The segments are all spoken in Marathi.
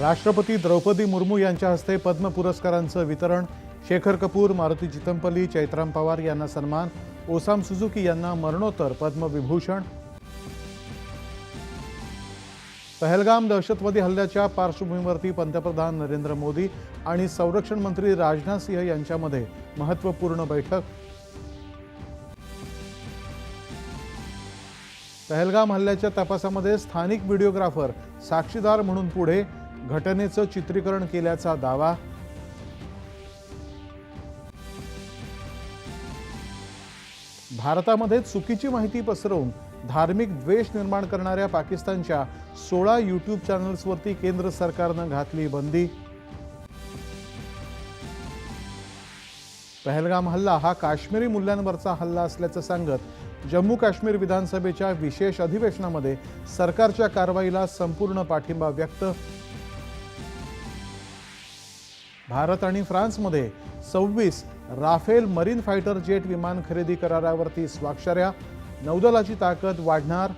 राष्ट्रपती द्रौपदी मुर्मू यांच्या हस्ते पद्म पुरस्कारांचं वितरण शेखर कपूर मारुती चितमपल्ली चैत्राम पवार यांना सन्मान ओसाम सुझुकी यांना मरणोत्तर पद्मविभूषण पहलगाम दहशतवादी हल्ल्याच्या पार्श्वभूमीवरती पंतप्रधान नरेंद्र मोदी आणि संरक्षण मंत्री राजनाथ सिंह यांच्यामध्ये महत्त्वपूर्ण बैठक. पहलगाम हल्ल्याच्या तपासामध्ये स्थानिक व्हिडिओग्राफर साक्षीदार म्हणून पुढे घटनेचं चित्रीकरण केल्याचा दावा. भारतामध्ये चुकीची माहिती पसरवून धार्मिक द्वेष निर्माण करणाऱ्या पाकिस्तानच्या सोळा यूट्यूब चॅनल्सवरती केंद्र सरकारनं घातली बंदी. पहलगाम हल्ला हा काश्मीरी मूल्यांवरचा हल्ला असल्याचं सांगत जम्मू काश्मीर विधानसभेच्या विशेष अधिवेशनामध्ये सरकारच्या कारवाईला संपूर्ण पाठिंबा व्यक्त भारत आणि फ्रान्समध्ये सव्वीस राफेल मरीन फायटर जेट विमान खरेदी करारावरती स्वाक्षऱ्या. नौदलाची ताकद वाढणार.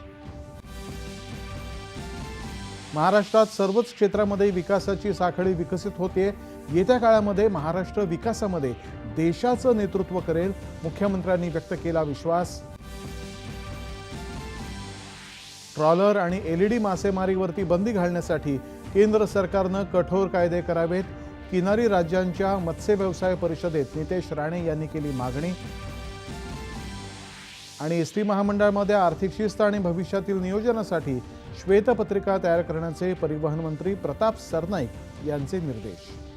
महाराष्ट्रात सर्वच क्षेत्रामध्ये विकासाची साखळी विकसित होते. येत्या काळामध्ये महाराष्ट्र विकासामध्ये देशाचं नेतृत्व करेल मुख्यमंत्र्यांनी व्यक्त केला विश्वास. ट्रॉलर आणि एलईडी मासेमारीवरती बंदी घालण्यासाठी केंद्र सरकारनं कठोर कायदे करावेत. किनारी राज्यांच्या मत्स्य व्यवसाय परिषदेत नितेश राणे यांनी केली मागणी. आणि एस टी महामंडळामध्ये आर्थिक शिस्त आणि भविष्यातील नियोजनासाठी श्वेतपत्रिका तयार करण्याचे परिवहन मंत्री प्रताप सरनाईक यांचे निर्देश.